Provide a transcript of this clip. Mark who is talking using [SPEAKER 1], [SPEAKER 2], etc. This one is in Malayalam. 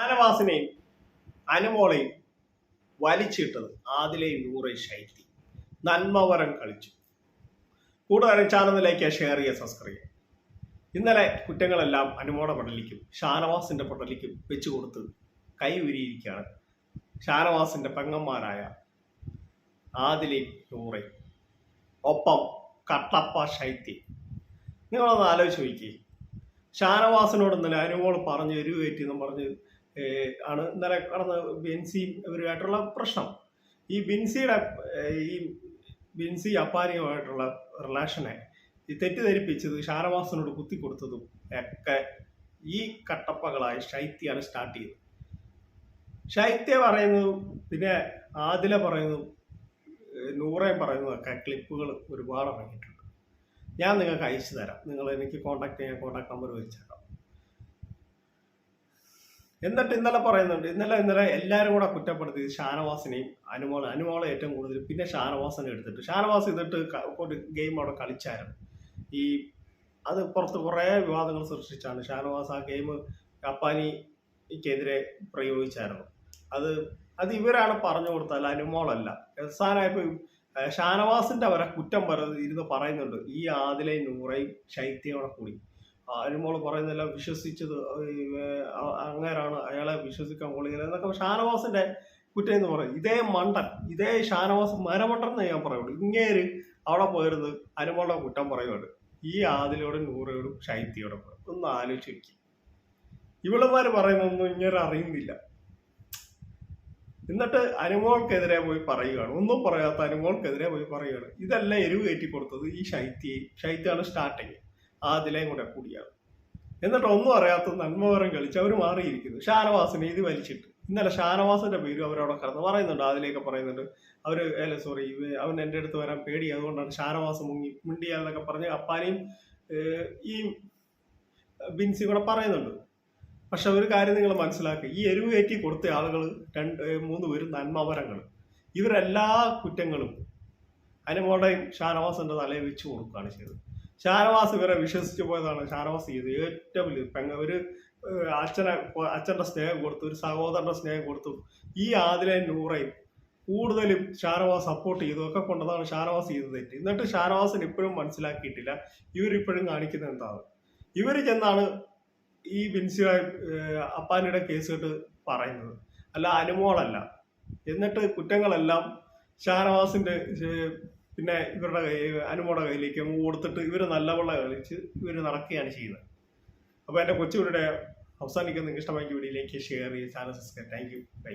[SPEAKER 1] ഷാനവാസിനെയും അനുമോളെയും വലിച്ചിട്ടത് ആദിലെയും നൂറെ ശൈത്യം നന്മവരം കളിച്ചു. കൂടുതലും ചാനലിലേക്ക് ഷെയർ ചെയ്യുക സബ്സ്ക്രൈബ് ചെയ്യുക. ഇന്നലെ കുറ്റങ്ങളെല്ലാം അനുമോടെ പടലിക്കും ഷാനവാസിന്റെ പടലിക്കും വെച്ചു കൊടുത്ത് കൈ ഉരിയിരിക്കുകയാണ് ഷാനവാസിന്റെ പെങ്ങന്മാരായ ആദിലെയും നൂറയും ഒപ്പം കട്ടപ്പ ശൈത്യം നിങ്ങളൊന്ന് ആലോചിച്ച് നോക്കിയേ. ഷാനവാസിനോട് ഇന്നലെ അനുമോൾ പറഞ്ഞ് എരിവേറ്റി എന്ന് പറഞ്ഞ് ആണ് ഇന്നലെ കടന്ന് ബിൻസിയും ഇവരുമായിട്ടുള്ള പ്രശ്നം. ഈ ബിൻസിയുടെ ഈ ബിൻസി അപ്പാനിയുമായിട്ടുള്ള റിലേഷനെ ഈ തെറ്റിദ്ധരിപ്പിച്ചത് ഷാനവാസിനോട് കുത്തിക്കൊടുത്തതും ഒക്കെ ഈ കട്ടപ്പകളായി ശൈത്യാണ് സ്റ്റാർട്ട് ചെയ്തത്. ശൈത്യ പറയുന്നതും പിന്നെ ആദില പറയുന്നതും ഏഹ് നൂറേം പറയുന്നതൊക്കെ ക്ലിപ്പുകൾ ഒരുപാട് ഇറങ്ങിയിട്ടുണ്ട് ഞാൻ നിങ്ങൾക്ക് അയച്ചു തരാം. നിങ്ങൾ എനിക്ക് കോൺടാക്ട് ചെയ്യാൻ കോൺടാക്ട് നമ്പർ വെച്ചേക്കാം എന്നിട്ട് ഇന്നലെ പറയുന്നുണ്ട് ഇന്നലെ ഇന്നലെ എല്ലാവരും കൂടെ കുറ്റപ്പെടുത്തി ഷാനവാസിനെയും അനുമോളെ അനുമോളെ ഏറ്റവും കൂടുതൽ പിന്നെ ഷാനവാസിനെ എടുത്തിട്ട്. ഷാനവാസ് ഇതിട്ട് ഒരു ഗെയിം അവിടെ കളിച്ചായിരുന്നു. ഈ അത് പുറത്ത് കുറേ വിവാദങ്ങൾ സൃഷ്ടിച്ചാണ് ഷാനവാസ് ആ ഗെയിം കപ്പാനിക്കെതിരെ പ്രയോഗിച്ചായിരുന്നു. അത് അത് ഇവരാണ് പറഞ്ഞു കൊടുത്തത് അല്ല അനുമോളല്ല. അവസാനമായപ്പോൾ ഷാനവാസിന്റെ അവരെ കുറ്റം പറഞ്ഞ് ഇരുന്ന് പറയുന്നുണ്ട് ഈ ആദിലെ നൂറയും ശൈത്യയോടെ കൂടി. അനുമോൾ പറയുന്നതെല്ലാം വിശ്വസിച്ചത് അങ്ങേരാണ് അയാളെ വിശ്വസിക്കാൻ കൊള്ളുന്നത് എന്നൊക്കെ. ഷാനവാസിന്റെ കുറ്റം എന്ന് പറയും ഇതേ മണ്ടൻ ഇതേ ഷാനവാസ് മരമണ്ടൻ എന്ന് ഞാൻ പറയുള്ളൂ. ഇങ്ങേര് അവിടെ പോയിരുന്ന് അരുമോളുടെ കുറ്റം പറയുകയാണ് ഈ ആദിലോടും നൂറയോടും ശൈത്യയോടും ഒന്ന് ആലോചിച്ച് ഇവിളന്മാര് ഇവളുമാര് പറയുന്നൊന്നും ഇങ്ങനെ അറിയുന്നില്ല. എന്നിട്ട് അനുമോൾക്കെതിരെ പോയി പറയുകയാണ്. ഒന്നും പറയാത്ത അനുമോൾക്കെതിരെ പോയി പറയുകയാണ്. ഇതല്ല എരിവ് കയറ്റി കൊടുത്തത് ഈ ശൈത്യയും ശൈത്യാണ് സ്റ്റാർട്ടിങ്. ആദിലേയും കൂടെ കൂടിയാണ്. എന്നിട്ട് ഒന്നും അറിയാത്ത നന്മവരം കളിച്ച് അവർ മാറിയിരിക്കുന്നു. ഷാനവാസിനെ ഇത് വലിച്ചിട്ട്. ഇന്നലെ ഷാനവാസിന്റെ പേരും അവരവിടെ കടന്ന് പറയുന്നുണ്ട്. അതിലേക്ക് പറയുന്നുണ്ട് അവർ അല്ല സോറി അവൻ എന്റെ അടുത്ത് വരാൻ പേടി. അതുകൊണ്ടാണ് ഷാനവാസ് മുങ്ങി മിണ്ടിയാന്നൊക്കെ പറഞ്ഞ് അപ്പാനെയും ഈ ബിൻസി കൂടെ പറയുന്നുണ്ട്. പക്ഷെ ഒരു കാര്യം നിങ്ങൾ മനസ്സിലാക്കുക ഈ എരിവ് കയറ്റി കൊടുത്ത ആളുകൾ രണ്ട് മൂന്ന് പേരും നന്മവരങ്ങൾ ഇവരെല്ലാ കുറ്റങ്ങളും അനുമോടെയും ഷാനവാസിന്റെ തലയിൽ വെച്ച് കൊടുക്കുകയാണ് ചെയ്തത്. ഷാനവാസ് ഇവരെ വിശ്വസിച്ചു പോയതാണ് ഷാനവാസ് ചെയ്ത് ഏറ്റവും വലിയ പെങ്ങ ഒരു അച്ഛനെ അച്ഛന്റെ സ്നേഹം കൊടുത്തു ഒരു സഹോദരന്റെ സ്നേഹം കൊടുത്തു. ഈ ആദിലെ നൂറയും കൂടുതലും ഷാനവാസ് സപ്പോർട്ട് ചെയ്തു ഒക്കെ കൊണ്ടതാണ് ഷാനവാസ് ചെയ്ത് തെറ്റ്. എന്നിട്ട് ഷാനവാസിന് ഇപ്പോഴും മനസ്സിലാക്കിയിട്ടില്ല. ഇവരിപ്പോഴും കാണിക്കുന്നത് എന്താണ്? ഇവർ ചെന്നാണ് ഈ ബിൻസി അപ്പാനിയുടെ കേസ് കേട്ട് പറയുന്നത്. അല്ല അനുമോളല്ല. എന്നിട്ട് കുറ്റങ്ങളെല്ലാം ഷാനവാസിന്റെ പിന്നെ ഇവരുടെ കൈ- അനുമോടെ കയ്യിലേക്ക് കൊടുത്തിട്ട് ഇവർ നല്ലവണ്ണം കളിച്ച് ഇവർ നടക്കുകയാണ് ചെയ്യുന്നത്. അപ്പോൾ എന്റെ കൊച്ചുകൂടെ അവസാനിക്കുന്ന നിങ്ങൾക്ക് ഇഷ്ടമാക്കിയ വീഡിയോയിലേക്ക് ഷെയർ ചെയ്യുക channel subscribe thank you bye